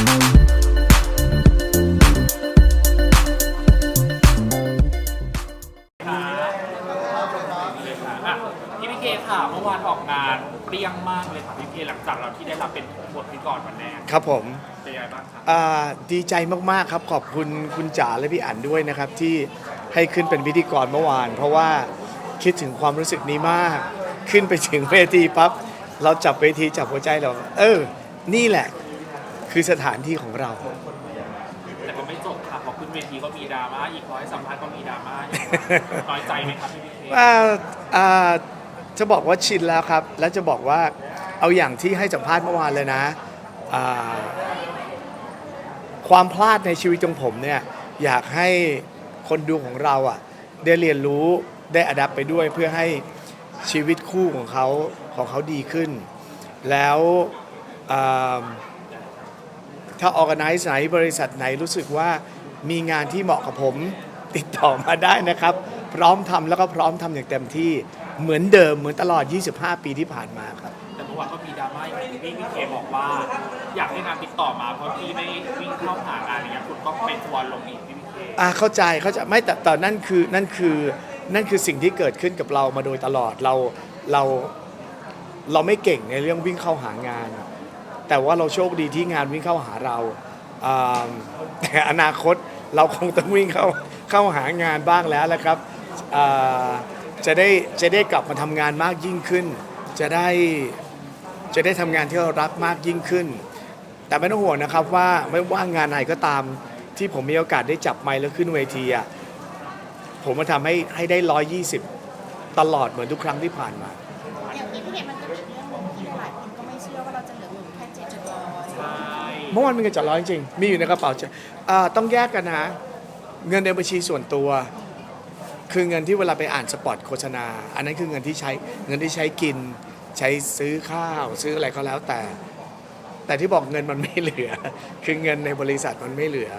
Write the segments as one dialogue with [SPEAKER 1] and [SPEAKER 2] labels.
[SPEAKER 1] ค่ะอะพี่พีเคค่ะเมื่อวานออกงานเปรี้ยงมากเลยค่ะพี่พีเคหลังจากเราที่ได้รับเป็นบทพิธีกรวันแรก
[SPEAKER 2] ครับผม
[SPEAKER 1] เป็นยังไงบ้างคะ
[SPEAKER 2] อ่าดีใจมากๆครับขอบคุณคุณจ๋าและพี่อั๋นด้วยนะครับ ที่ให้ขึ้นเป็นพิธีกรเมื่อวาน เพราะว่าคิดถึงความรู้สึกนี้มาก ขึ้นไปถึงเวทีปั๊บเราจับเวทีจับหัวใจเรา เออ นี่แหละ คือสถานที่ของเรา
[SPEAKER 1] แต่ก็ไม่จบค่ะพอขึ้นเวทีก็มีดราม่าอีกพอให้สัมภาษณ์ก็มีดราม่าอีกน้อยใจไหมครับพี่พีเค
[SPEAKER 2] อ่าอ่าจะบอกว่าชินแล้วครับ และจะบอกว่าเอาอย่างที่ให้สัมภาษณ์เมื่อวานเลยนะอ่าความพลาดในชีวิตของผมเนี่ยอยากให้คนดูของเราอะได้เรียนรู้ได้อดับไปด้วยเพื่อให้ชีวิตคู่ของเขาของเขาดีขึ้น แล้วอ่า ถ้าออ g a ไนซ์ไหนบริษัทไหนรู้สึกว่ามีงานที่เหมาะกับผม ติดต่อมาได้นะครับ พร้อมทำแล้วก็พร้อมทำอย่างเต็มที่เหมือนเดิมเหมือนตลอด 25 ปีที่ผ่านมาครับ
[SPEAKER 1] แต่เมื่อวานก็มีดราม่าอีกพี่พีเคบอกว่า อยากให้งานติดต่อมาเพราะพี่ไม่วิ่งเข้าหางานอะไรเงี้ยคุณก็เป็นทัวร์ลงอีกพี่พีเค
[SPEAKER 2] อ่าเข้าใจเข้าใจไม่แต่แต่นั่นคือนั่นคือนั่นคือสิ่งที่เกิดขึ้นกับเรามาโดยตลอดเราเราเราไม่เก่งในเรื่องวิ่งเข้าหางาน แต่ว่าเราโชคดีที่งานวิ่งเข้าหาเราอ่าแต่อนาคตเราคงต้องวิ่งเข้าเข้าหางานบ้างแล้วแหละครับอ่าจะได้จะได้กลับมาทำงานมากยิ่งขึ้น จะได้จะได้ทำงานที่เรารักมากยิ่งขึ้น แต่ไม่ต้องห่วงนะครับว่าไม่ว่างานไหนก็ตามที่ผมมีโอกาสได้จับไมค์แล้วขึ้นเวทีอะผมมาทำให้ให้ได้ 120 ตลอดเหมือนทุกครั้งที่ผ่านมา
[SPEAKER 3] เมื่อวาน
[SPEAKER 2] มีเงินจัดร้อยจริงๆมีอยู่ในกระเป๋าจะอ่าต้องแยกกันนะ เงินในบัญชีส่วนตัว คือเงินที่เวลาไปอ่านสปอตโฆษณา อันนั้นคือเงินที่ใช้เงินที่ใช้กิน ใช้ซื้อข้าว ซื้ออะไรก็แล้วแต่ แต่ที่บอกเงินมันไม่เหลือ คือเงินในบริษัทมันไม่เหลือ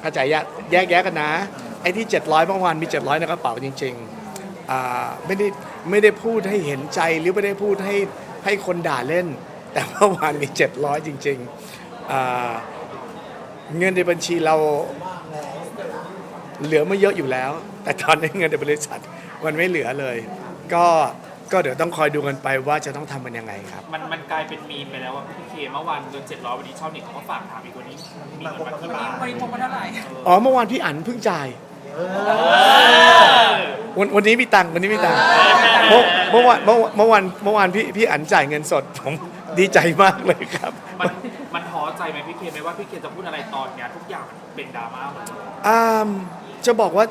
[SPEAKER 2] เข้าใจแยกแยกแยะกันนะไอ้ที่ 700เมื่อวานมี 700ในกระเป๋าจริงๆอ่าไม่ได้ไม่ได้พูดให้เห็นใจหรือไม่ได้พูดให้ให้คนด่าเล่น แต่เมื่อวานมี700 จริงๆอ่าเงินในบัญชีเราเหลือไม่เยอะอยู่แล้ว แต่ตอนนี้เงินในบริษัทมันไม่เหลือเลย ก็ก็เดี๋ยวต้องคอยดูกันไปว่าจะต้องทำมันยังไงครับ
[SPEAKER 1] มันมันกลายเป็นมีมไปแล้วว่าพี่พีเคเมื่อวานเงินเจ็ดร้อยวันนี้ชาวเน็ตเขาก็ฝากถามอีกวันนี้มีเงินมาที่บ้านวันนี้พกมาเท่าไหร่
[SPEAKER 2] อ๋อเมื่อวานพี่อั๋นเพิ่งจ่าย วันวันนี้มีตังค์วันนี้มีตังค์เมื่อเมื่อวานเมื่อเมื่อวานเมื่อวานพี่พี่อั๋นจ่ายเงินสดผมดีใจมากเลยครับ
[SPEAKER 1] มันมันท้อใจไหมพี่เคไหมว่าพี่เคจะพูดอะไรตอนเนี้ยทุกอย่างมันเป็นดราม่าหมดเลย
[SPEAKER 2] อ่ามจะบอกว่า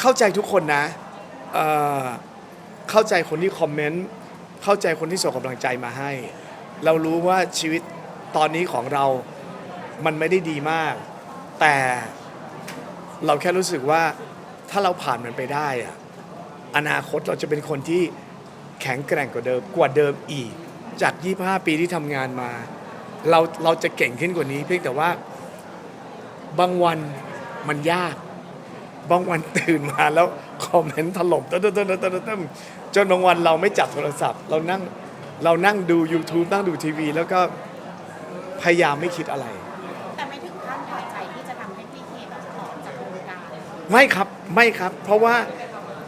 [SPEAKER 2] เข้าใจทุกคนนะเอ่อเข้าใจคนที่คอมเมนต์เข้าใจคนที่ส่งกำลังใจมาให้ เรารู้ว่าชีวิตตอนนี้ของเรา มันไม่ได้ดีมาก แต่เราแค่รู้สึกว่า ถ้าเราผ่านมันไปได้อะอนาคตเราจะเป็นคนที่แข็งแกร่งกว่าเดิมกว่าเดิมอีก จาก 25 ปีที่ทำงานมา เราเราจะเก่งขึ้นกว่านี้ เพียงแต่ว่าบางวันมันยาก บางวันตื่นมาแล้วคอมเมนต์ถล่มตึ๊ดตึ๊ดตึ๊ดตึ๊ดตึ๊ดตึ๊ดจนบางวันเราไม่จับโทรศัพท์ เรานั่งเรานั่งดู YouTube นั่งดูทีวี แล้วก็พยายามไม่คิดอะไร
[SPEAKER 3] ไม่ครั
[SPEAKER 2] บไม่ครับ เพราะว่า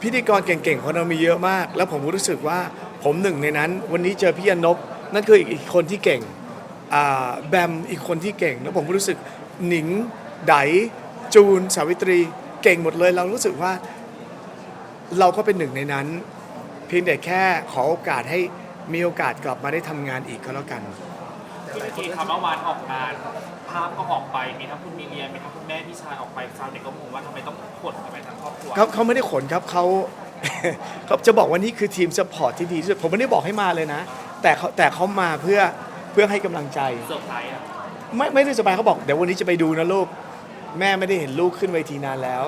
[SPEAKER 2] พิธีกรเก่งๆของเรามีเยอะมาก แล้วผมก็รู้สึกว่าผมหนึ่งในนั้น วันนี้เจอพี่อนบนั่นคืออีกคนที่เก่งแบมอีกคนที่เก่ง แล้วผมก็รู้สึกหนิงไดจูน สาวิตรีเก่งหมดเลย เรารู้สึกว่าเราก็เป็นหนึ่งในนั้น เพียงแต่แค่ขอโอกาสให้มีโอกาสกลับมาได้ทำงานอีกก็แล้วกัน
[SPEAKER 1] พี่เคครับเมื่อวานออกงานาพก็ออกไป มีทั้งคุณมีเรียนมีทั้งคุณแม่พี่ชายออกไปชาวเน็ตก็งงว่าทำไมต้องขนกันไปทั้งครอบครัว
[SPEAKER 2] เขาเขาไม่ได้ขนครับเขา เขาจะบอกว่านี่คือทีมสปอร์ตที่ดีที่สุดผมไม่ได้บอกให้มาเลยนะ แต่เขาแต่เขามาเพื่อเพื่อให้กำลังใจ
[SPEAKER 1] เซอร์ไพรส์อะ
[SPEAKER 2] ไม่ไม่ได้สบายเขาบอกเดี๋ยววันนี้จะไปดูนะลูก แม่ไม่ได้เห็นลูกขึ้นเวทีนานแล้ว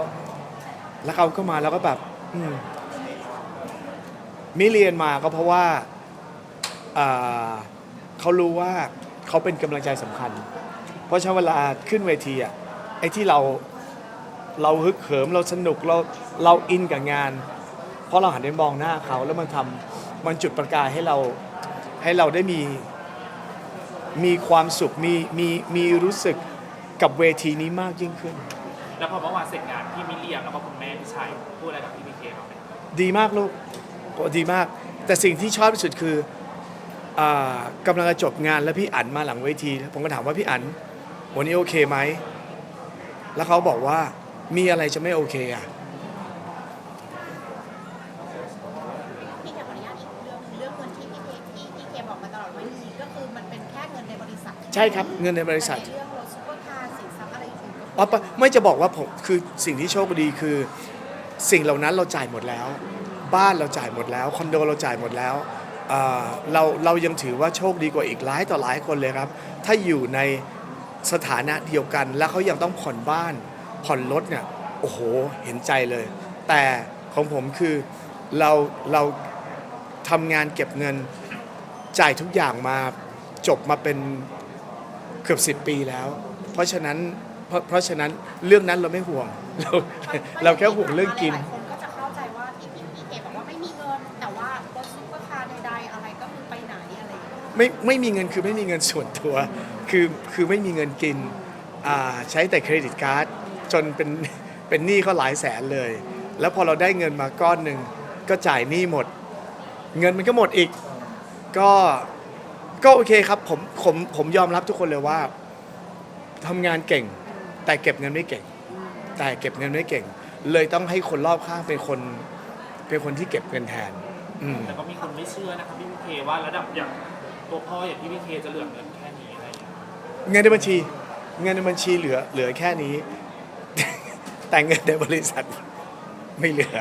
[SPEAKER 2] แล้วเขาก็มาแล้วก็แบบ อืมมิเรียนมาก็เพราะว่าอ่าเขารู้ว่าเขาเป็นกำลังใจสำคัญ เพราะฉะนั้นเวลาขึ้นเวทีอะไอ้ที่เราเราฮึกเหิมเราสนุกเราเราอินกับงาน เพราะเราหันไปมองหน้าเขาแล้วมันทำมันจุดประกายให้เราให้เราได้มีมีความสุขมีมีมีรู้สึกกับเวทีนี้มากยิ่งขึ้น
[SPEAKER 1] แล้วพอเมื่อวานเสร็จงานพี่มิเรียมแล้วก็คุณแม่พี่ชายพูดอะไรกับพี่พีเคบ้างไหม
[SPEAKER 2] ดีมากลูกโอ้ดีมาก แต่สิ่งที่ชอบที่สุดคืออากำลังจะจบงานแล้วพี่อั๋นมาหลังเวที ผมก็ถามว่าพี่อั๋น วันนี้โอเคไหม แล้วเขาบอกว่ามีอะไรจะไม่โอเคอะ
[SPEAKER 3] พี่เคขออนุญาตอีกเรื่องหนึ่งเรื่องเงินที่พี่เคที่พี่เคบอกมาตลอดว่าจริงๆก็คือมันเป็นแค่เงินในบริษัท
[SPEAKER 2] ใช่ครับเงินในบริษัท
[SPEAKER 3] แต่ในเรื่องรถซุปเปอร์คาร์สินทรัพย์อะไรอื่นๆก็
[SPEAKER 2] อ๋อปะไม่จะบอกว่าผมคือสิ่งที่โชคดีคือ สิ่งเหล่านั้นเราจ่ายหมดแล้ว บ้านเราจ่ายหมดแล้วคอนโดเราจ่ายหมดแล้วเอ่อเราเรายังถือว่าโชคดีกว่าอีกหลายต่อหลายคนเลยครับ ถ้าอยู่ใน สถานะเดียวกัน แล้วเขายังต้องผ่อนบ้าน ผ่อนรถเนี่ยโอ้โหเห็นใจเลย แต่ของผมคือเราเราทำงานเก็บเงินจ่ายทุกอย่างมาจบมาเป็นเกือบ 10 ปีแล้ว เพราะฉะนั้นเพราะเพราะฉะนั้นเรื่องนั้นเราไม่ห่วงเราเราแค่ห่วงเรื่องกิน
[SPEAKER 3] หลายคนก็จะเข้าใจว่าที่พี่พี่เคบอกว่าไม่มีเงิน แต่ว่ารถซุปเปอร์คาร์ใดๆอะไรก็คือไปไหนอะไรอย่างเงี้ย
[SPEAKER 2] ไม่ไม่มีเงินคือไม่มีเงินส่วนตัว คือคือไม่มีเงินกินอ่าใช้แต่เครดิตการ์ดจนเป็นเป็นหนี้เขาหลายแสนเลย แล้วพอเราได้เงินมาก้อนหนึ่งก็จ่ายหนี้หมด เงินมันก็หมดอีก ก็ก็โอเคครับผมผมผมยอมรับทุกคนเลยว่าทำงานเก่ง แต่เก็บเงินไม่เก่ง แต่เก็บเงินไม่เก่ง เลยต้องให้คนรอบข้างเป็นคนเป็นคนที่เก็บเงินแทน อืม
[SPEAKER 1] แต่ก็มีคนไม่เชื่อนะครับพี่พีเคว่าระดับอย่างตัวพ่ออย่างพี่พีเคจะเหลือเงินแเงิ
[SPEAKER 2] นในบัญชี เงินในบัญชีเหลือเหลือแค่นี้ แต่เงินในบริษัท ไม่เหลือ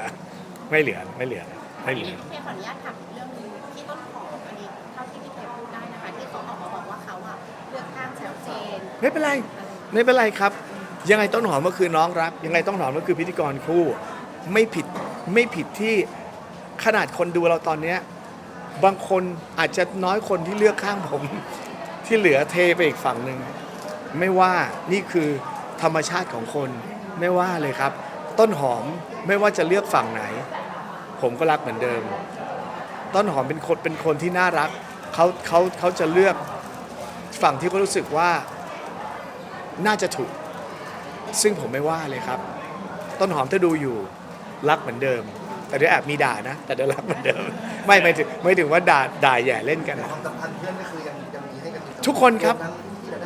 [SPEAKER 2] ไม่เหลือไม่เหลือไม่เหลือ
[SPEAKER 3] พี่เคขออนุญาตถามอีกเรื่องหนึงที่ต้นหอมอันนี้เท่าที่พี่เคพูดได้นะคะที่เขาออกมาบอกว่าเขาอะเลือกข้างชัดเจน
[SPEAKER 2] ไม่เป็นไร ไม่เป็นไรครับ ยังไงต้นหอมก็คือน้องรัก ยังไงต้นหอมก็คือพิธีกรคู่ ไม่ผิดไม่ผิดที่ขนาดคนดูเราตอนเนี้ยบางคนอาจจะน้อยคนที่เลือกข้างผม ที่เหลือเทไปอีกฝั่งหนึ่งไม่ว่านี่คือธรรมชาติของคนไม่ว่าเลยครับ ต้นหอมไม่ว่าจะเลือกฝั่งไหน ผมก็รักเหมือนเดิม ต้นหอมเป็นคนเป็นคนที่น่ารักเขาเขาเขาจะเลือกฝั่งที่เขารู้สึกว่าน่าจะถูก ซึ่งผมไม่ว่าเลยครับ ต้นหอมถ้าดูอยู่รักเหมือนเดิม แต่เดี๋ยวแอบมีด่านะ แต่เดี๋ยวรักเหมือนเดิม ไม่ไม่ถึงไม่ถึงว่าด่าด่าแย่เล่นกันนะ
[SPEAKER 4] ความสัมพันธ์เพื่อนก็คือยังยังมี
[SPEAKER 2] ทุกคนครับ
[SPEAKER 4] ดั้ดา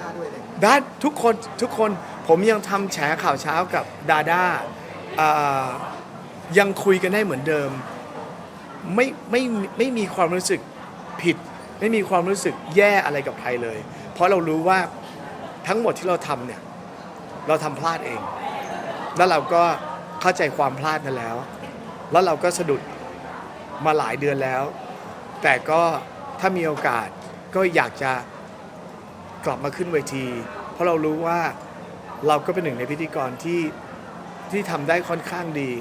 [SPEAKER 4] ด้า
[SPEAKER 2] ทุกคนทุกคนผมยังทำแฉข่าวเช้ากับดาด้าอ่ายังคุยกันได้เหมือนเดิม ไม่ไม่ไม่มีความรู้สึกผิด ไม่มีความรู้สึกแย่อะไรกับใครเลย เพราะเรารู้ว่าทั้งหมดที่เราทำเนี่ย เราทำพลาดเอง แล้วเราก็เข้าใจความพลาดนั้นแล้ว แล้วเราก็สะดุดมาหลายเดือนแล้ว แต่ก็ถ้ามีโอกาสก็อยากจะ กลับมาขึ้นเวที เพราะเรารู้ว่าเราก็เป็นหนึ่งในพิธีกรที่ที่ทำได้ค่อนข้างดี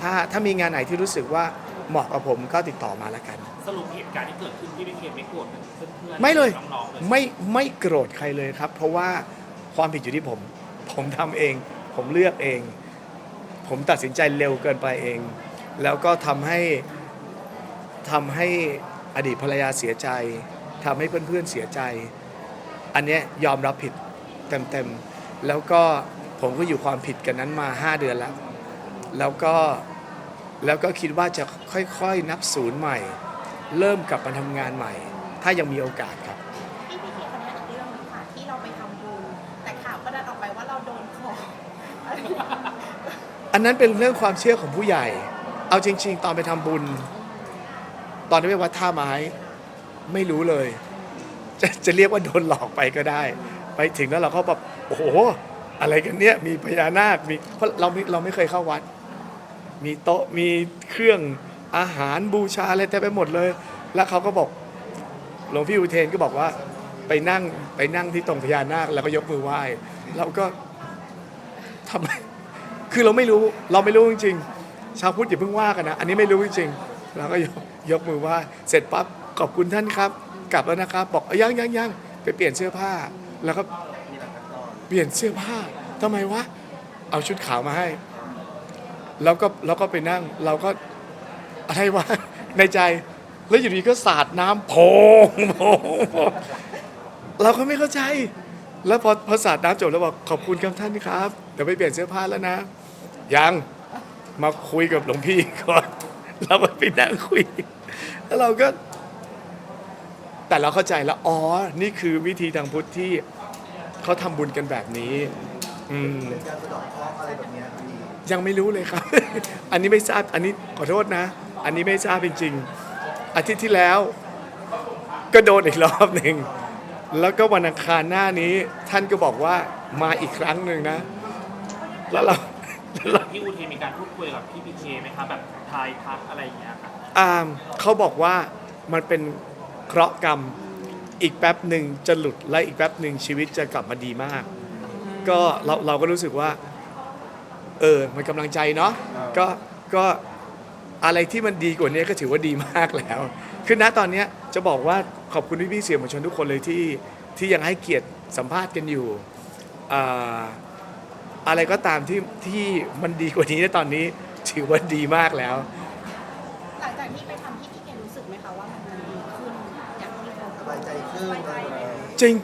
[SPEAKER 2] ถ้าถ้ามีงานไหนที่รู้สึกว่าเหมาะกับผมก็ติดต่อมาแล้วกัน
[SPEAKER 1] สรุปเหตุการณ์ที่เกิดขึ้นพี่พีเคไม่โกรธเพื่อนๆ
[SPEAKER 2] ไม่เลย
[SPEAKER 1] น้องๆเลย
[SPEAKER 2] ไม่ไม่โกรธใครเลยครับ เพราะว่าความผิดอยู่ที่ผม ผมทำเอง ผมเลือกเอง ผมตัดสินใจเร็วเกินไปเอง แล้วก็ทำให้ทำให้อดีตภรรยาเสียใจทำให้เพื่อนๆเสียใจ อันเนี้ยยอมรับผิดเต็มๆ แล้วก็ผมก็อยู่ความผิดกันนั้นมา 5 เดือนแล้ว แล้วก็แล้วก็คิดว่าจะค่อยๆนับศูนย์ใหม่ เริ่มกลับมาทำงานใหม่ ถ้ายังมีโอกาสครับ
[SPEAKER 3] พี่พี่เคคนนี้อีกเรื่องหนึงค่ะที่เราไปทำบุญแต่ข่าวก็ดันออกไปว่าเราโดนของอะไรอย่างเงี้ย
[SPEAKER 2] อันนั้นเป็นเรื่องความเชื่อของผู้ใหญ่ เอาจริง ๆ ตอนไปทำบุญ ตอนที่ไปวัดท่าไม้ไม่รู้เลย จะจะเรียกว่าโดนหลอกไปก็ได้ ไปถึงแล้วเราก็แบบโอ้โหอะไรกันเนี่ยมีพญานาคมีเพราะเราเราไม่เคยเข้าวัด มีโต๊ะมีเครื่องอาหารบูชาอะไรเต็มไปหมดเลย แล้วเขาก็บอกหลวงพี่อุเทนก็บอกว่าไปนั่งไปนั่งที่ตรงพญานาคแล้วก็ยกมือไหว้เราก็ทำไมคือเราไม่รู้เราไม่รู้จริงๆชาวพุทธอย่าเพิ่งว่ากันนะ อันนี้ไม่รู้จริงๆเราก็ยกยกมือไหว่าเสร็จปั๊บขอบคุณท่านครับ กลับแล้วนะครับ บอกเอ้ยยังยังยังไปเปลี่ยนเสื้อผ้า แล้วก็เปลี่ยนเสื้อผ้าทำไมวะ เอาชุดขาวมาให้ แล้วก็แล้วก็ไปนั่ง เราก็อะไรวะ ในใจ แล้วอยู่ดีก็สาดน้ำโพงโพงโพงเราก็ไม่เข้าใจ แล้วพอพอสาดน้ำจบแล้วบอกขอบคุณครับท่านครับ เดี๋ยวไปเปลี่ยนเสื้อผ้าแล้วนะ ยังมาคุยกับหลวงพี่ก่อน เราก็ไปนั่งคุย แล้วเราก็ แต่เราเข้าใจแล้วอ๋อ นี่คือวิธีทางพุทธที่เขาทำบุญกันแบบนี้ อืม
[SPEAKER 4] เป็นการสะเดอกเคราะห์อะไรแบบเนี้ยครับพี่
[SPEAKER 2] ยังไม่รู้เลยครับ อันนี้ไม่ทราบ อันนี้ขอโทษนะ อันนี้ไม่ทราบจริงๆ อาทิตย์ที่แล้ว ก็โดนอีกรอบหนึ่ง แล้วก็วันอังคารหน้านี้ ท่านก็บอกว่ามาอีกครั้งหนึ่งนะ แล้วเรา แล้วเรา
[SPEAKER 1] พี่อุเทนมีการพูดคุยกับพี่พีเคไหมคะแบบทายทักอะไรอย่างเงี้ยค่ะ
[SPEAKER 2] อามเขาบอกว่ามันเป็น เคราะห์กรรม อีกแป๊บหนึ่งจะหลุดและอีกแป๊บหนึ่งชีวิตจะกลับมาดีมาก ก็เราเราก็รู้สึกว่า เออมันกำลังใจเนาะก็ก็อะไรที่มันดีกว่านี้ก็ถือว่าดีมากแล้ว คือณตอนเนี้ยจะบอกว่าขอบคุณพี่พี่ๆสื่อมวลชนทุกคนเลยที่ที่ยังให้เกียรติสัมภาษณ์กันอยู่อ่าอะไรก็ตามที่ที่มันดีกว่านี้ในตอนนี้ถือว่าดีมากแล้ว
[SPEAKER 3] จขึ้น
[SPEAKER 4] สบายใจ
[SPEAKER 2] ริง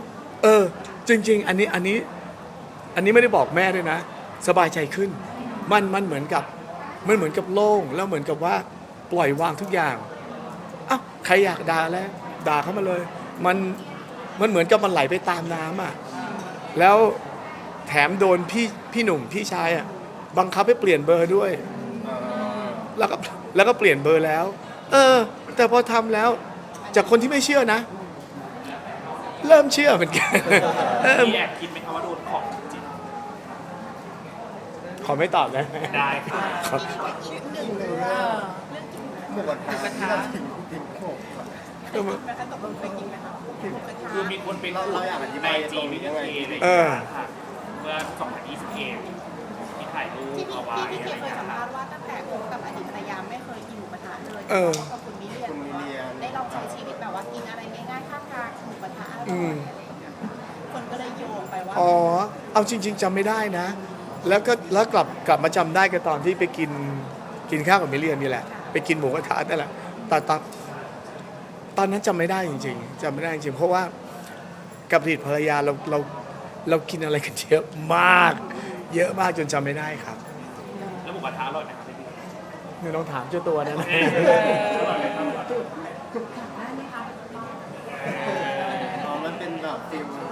[SPEAKER 2] เออ จริง ๆ อันนี้อันนี้อันนี้ไม่ได้บอกแม่ด้วยนะ สบายใจขึ้น มันมันเหมือนกับมันเหมือนกับโล่งแล้วเหมือนกับว่าปล่อยวางทุกอย่างอ้าวใครอยากด่าแล้วด่าเข้ามาเลย มันมันเหมือนกับมันไหลไปตามน้ำอะแล้วแถมโดนพี่พี่หนุ่มพี่ชายอะบังคับให้เปลี่ยนเบอร์ด้วย แล้วก็แล้วก็เปลี่ยนเบอร์แล้ว เออ แต่พอทำแล้วจากคนที่ไม่เชื่อนะ เริ่มเชื่อเหมือนกันเออ
[SPEAKER 1] พี่แอบคิดไหมคะว่าโดนของจริง
[SPEAKER 2] ขอไม่ตอบได้ไหม
[SPEAKER 1] ได้ค่ะ
[SPEAKER 2] ครับ
[SPEAKER 3] อีกหนึ่งเรื่องเรื่องกิน
[SPEAKER 4] หมวดหมูกระทะ
[SPEAKER 2] เออ
[SPEAKER 3] ไปคะตกลงไปกินไหมคะหมูกระทะ
[SPEAKER 1] คือมีคนไปพูดในจีพีเคอะไรอย่าง
[SPEAKER 2] เอ
[SPEAKER 1] เงี้
[SPEAKER 2] อ
[SPEAKER 1] ยค่ะเมื่อ2021ที่ถ่ายรูป
[SPEAKER 3] ที่พี่
[SPEAKER 1] เอาไว้
[SPEAKER 3] ที่พี่
[SPEAKER 1] อะ
[SPEAKER 3] เค
[SPEAKER 1] ไร
[SPEAKER 3] ย
[SPEAKER 1] อย่าง
[SPEAKER 3] สั
[SPEAKER 1] เงี้
[SPEAKER 3] ม
[SPEAKER 1] ย
[SPEAKER 3] ภา
[SPEAKER 1] ค่ะ
[SPEAKER 3] ษณ์ว่าตั้งแต่คบกับอดีตภรรยาไม่เคยกินหมูกระทะเลย
[SPEAKER 2] เออ
[SPEAKER 3] ขอบคุณมิเลียนว่าได้ลองใช้ชีวิตแบบว่ากินอะไรง่ อร่
[SPEAKER 2] อื
[SPEAKER 3] อย
[SPEAKER 2] ม
[SPEAKER 3] คนก็เลยโยงไปว่า
[SPEAKER 2] อ๋อ เอาจริง ๆจำไม่ได้นะ แล้วก็แล้วกลับกลับมาจำได้ก็ตอนที่ไปกินกินข้าวกับมิเลียนนี่แหละ ไปกินหมูกระทะนั่นแหละแต่ตอนตอนนั้นจำไม่ได้จริง ๆจำไม่ได้จริงๆเพราะว่ากับอดีตภรรยาเราเราเรากินอะไรกันเยอะมาก เยอะมากจนจำไม่ได้ครับ
[SPEAKER 1] แล้วหมูกระทะอร่อยไหมครับพี่
[SPEAKER 2] นี่ต้องถามเจ้าตัวนะ
[SPEAKER 4] อ๋อมันเป็น แบบฟิล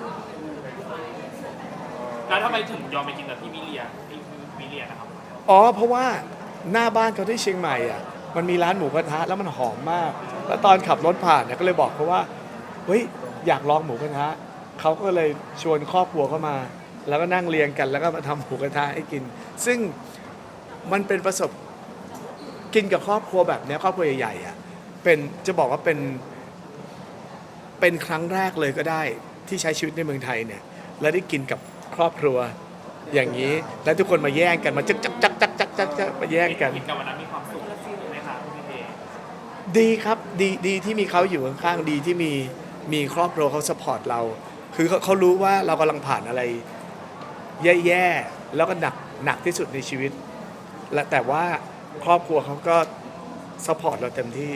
[SPEAKER 1] แล้วทำไมถึงยอมไปกินกับพี่มิเลียพี่มิเลียนะครับ
[SPEAKER 2] อ๋อ เพราะว่าหน้าบ้านเขาที่เชียงใหม่อะ มันมีร้านหมูกระทะแล้วมันหอมมาก แล้วตอนขับรถผ่านเนี่ยก็เลยบอกเขาว่า เฮ้ย อยากลองหมูกระทะเขาก็เลยชวนครอบครัวเข้ามา แล้วก็นั่งเรียงกัน แล้วก็มาทำหมูกระทะให้กิน ซึ่งมันเป็นประสบกินกับครอบครัวแบบเนี้ยครอบครัวใหญ่ๆอะ เป็นจะบอกว่าเป็นเป็นครั้งแรกเลยก็ได้ ที่ใช้ชีวิตในเมืองไทยเนี่ยแล้วได้กินกับครอบครัวอย่างนี้ แล้วทุกคนมาแย่งกันมาจักจักจักจักจักจักจักมาแย่งกัน
[SPEAKER 1] กินกับวันนั้นมีความสุขไหมคะพี่เพ
[SPEAKER 2] ดีครับดีดีที่มีเขาอยู่ข้างๆดีที่มีมีครอบครัวเขาสปอร์ตเรา คือเขาเขารู้ว่าเรากำลังผ่านอะไร แย่ๆแล้วก็หนักหนักที่สุดในชีวิต และแต่ว่าครอบครัวเขาก็สปอร์ตเราเต็มที่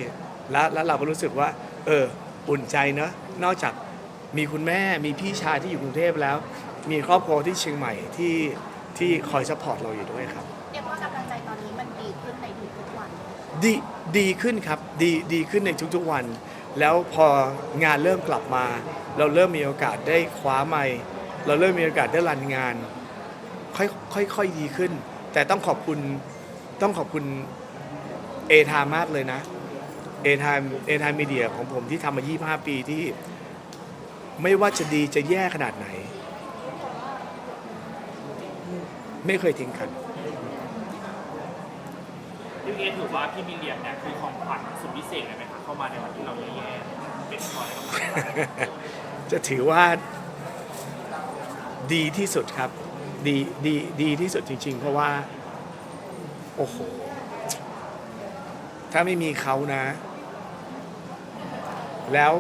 [SPEAKER 2] แล้วแล้วเราก็รู้สึกว่า เออ อุ่นใจเนอะนอกจาก มีคุณแม่มีพี่ชายที่อยู่กรุงเทพแล้ว มีครอบครัวที่เชียงใหม่ที่ที่คอยสปอร์ตเราอยู่ด้วยครับ
[SPEAKER 3] เรียกว่ากำลังใจตอนนี้มันดีขึ้นในทุกๆวัน
[SPEAKER 2] ดีดีขึ้นครับดีดีขึ้นในทุกๆวัน แล้วพองานเริ่มกลับมา เราเริ่มมีโอกาสได้คว้าไมค์เราเริ่มมีโอกาสได้รันงานค่อยค่อยค่อยดีขึ้น แต่ต้องขอบคุณต้องขอบคุณเอทามากเลยนะเอทามเอทามมีเดียของผมที่ทำมา 25 ปีที่ ไม่ว่าจะดีจะแย่ขนาดไหน ไม่เคยทิ้งกัน
[SPEAKER 1] พี่เพถือว่าพี่มิเลียเนี่ยคือของขวัญสุดพิเศษเลยไหมคะเข้ามาในวันที่เราแย่ๆเป็นคอยกำลังใจ
[SPEAKER 2] จะถือว่าดีที่สุดครับ ดีดีดีที่สุดจริง ๆ เพราะว่า โอ้โห ถ้าไม่มีเขานะ แล้ว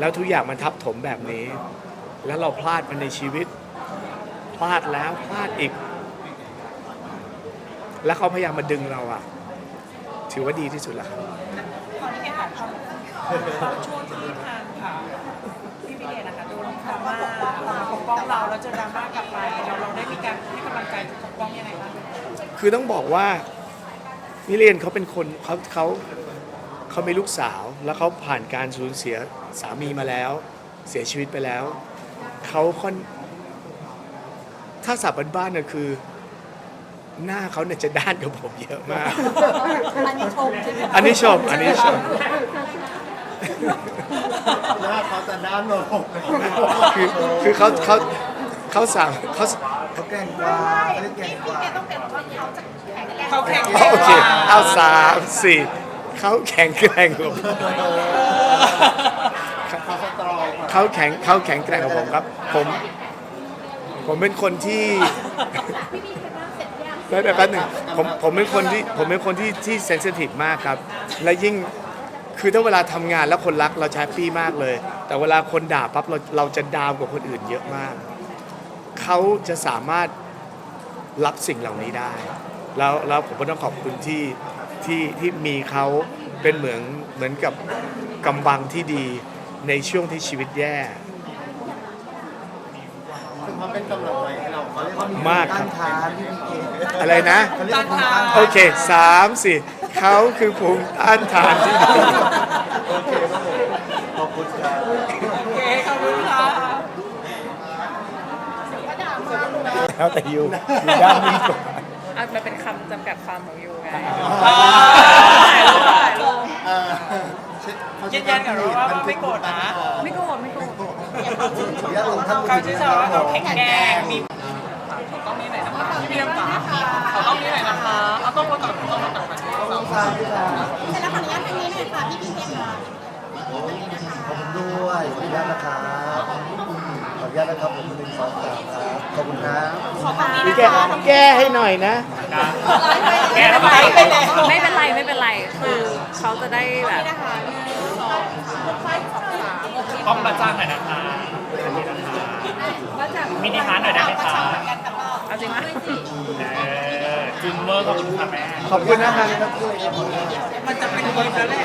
[SPEAKER 2] แล้วทุกอย่างมันทับถมแบบนี้ แล้วเราพลาดมันในชีวิต พลาดแล้วพลาดอีก แล้วเขาพยายามมาดึงเราอะถือว่าดีที่สุดละวครับ
[SPEAKER 3] ตนมามอช่วงที่ทางพี่พีเดนะคะโดนดราม่าปกป้อง
[SPEAKER 5] เราแล้วจะดราม่ากลับไปเราเราได้มีการให้กำลังใจปกป้องยังไงบ้าง
[SPEAKER 2] คือต้องบอกว่ามิเรียนเขาเป็นคนเขาเขา เขามีลูกสาว แล้วเขาผ่านการสูญเสียสามีมาแล้ว เสียชีวิตไปแล้ว เขาค่อน ถ้าสับบ้านๆเนี่ยคือ หน้าเขาเนี่ยจะด้านกับผมเยอะมาก
[SPEAKER 3] อันนี้ชมใช่ไหม
[SPEAKER 2] อันนี้ชม อันนี้ชม
[SPEAKER 4] หน้าเขาจะด้านลง
[SPEAKER 2] คือคือเขาเขาเขาสั่งเขา
[SPEAKER 4] เขาแกร่งกว่าเขาได้แกร่งกว่า
[SPEAKER 3] พี่ต้องเป็นว่าเขาจะแข็งแรง
[SPEAKER 5] เขาแข่ง
[SPEAKER 2] โอเค เอาสามสี่ เขาแข็งแกร่งกว่าผม
[SPEAKER 4] เขาสตรอง
[SPEAKER 2] เขาแข็งเขาแข็งแกร่งกว่าผมครับ ผม ผมเป็นคนที่แล้วแป๊บหนึ่งผมผมเป็นคนที่ผมเป็นคนที่ที่เซนซิทีฟมากครับ และยิ่งคือถ้าเวลาทำงานแล้วคนรักเราจะแฮปปี้มากเลย แต่เวลาคนด่าปั๊บเราเราจะดาวกว่าคนอื่นเยอะมาก เขาจะสามารถรับสิ่งเหล่านี้ได้ แล้วแล้วผมก็ต้องขอบคุณที่ ที่ที่มีเขาเป็นเหมือนเหมือนกับกำบังที่ดีในช่วงที่ชีวิตแย่
[SPEAKER 4] คือเขาเป็นกำลังใจให้เราเขาเรียกว่ามี
[SPEAKER 2] มากครับ
[SPEAKER 4] ต้านทานที่มีเกณฑ์
[SPEAKER 2] อะไรนะ
[SPEAKER 4] เขาเรียกว่าภูมิต้านทาน
[SPEAKER 2] โอเคสามสี่เขาคือภูมิต้านทานที่ดี
[SPEAKER 4] โอเคครับผมขอบคุณครับ
[SPEAKER 5] โอเคขอบคุณค่ะ
[SPEAKER 2] แล้วแต่ยูอยู่ด้านนี้ก่อน
[SPEAKER 6] อะมันเป็นคำจำกัดความของยูไง
[SPEAKER 5] อ่า
[SPEAKER 6] ถ่ายรูปถ่ายรูป
[SPEAKER 4] เอ่อ
[SPEAKER 5] ยืนยันกับเราว่าไม่โกรธนะ
[SPEAKER 6] ไม่โกรธไม่โกรธ
[SPEAKER 4] ขออนุญาตลงท่าน
[SPEAKER 5] เขาชื่นชมว่าเราแข็งแกร่งมีเขาต้องนี้หน่อยนะคะพี่เบียมจ๋าเขาต้องนี้หน่อยนะคะเอาต้องมาก่อนต้องมาก่อนมา
[SPEAKER 4] ต้องทานด้วยนะ
[SPEAKER 3] เสร็จแล้วขออนุญาตทางนี้หน่อยค่ะพี่พีเคค่ะ
[SPEAKER 4] ขอบคุณด้วยขออนุญาตนะครับขออนุญาตนะครับผมเป็นสองสามครับขอบคุณครับ
[SPEAKER 2] พี่แกแก้ให้หน่อยนะ
[SPEAKER 1] แกทำไม
[SPEAKER 6] ไม่เป็นไรไม่เป็นไรคือเขาจะได้แบบ
[SPEAKER 1] ต้องประจานหน่อยนะคะมินิฮาร์ทหน่อยได้ไหมคะ
[SPEAKER 6] เอาจริงปะ
[SPEAKER 1] เออจุนเมอร์ขอบคุณค่ะแม่
[SPEAKER 2] ขอบคุณนะครับ
[SPEAKER 5] มันจะเป็นคนแล้วแหละ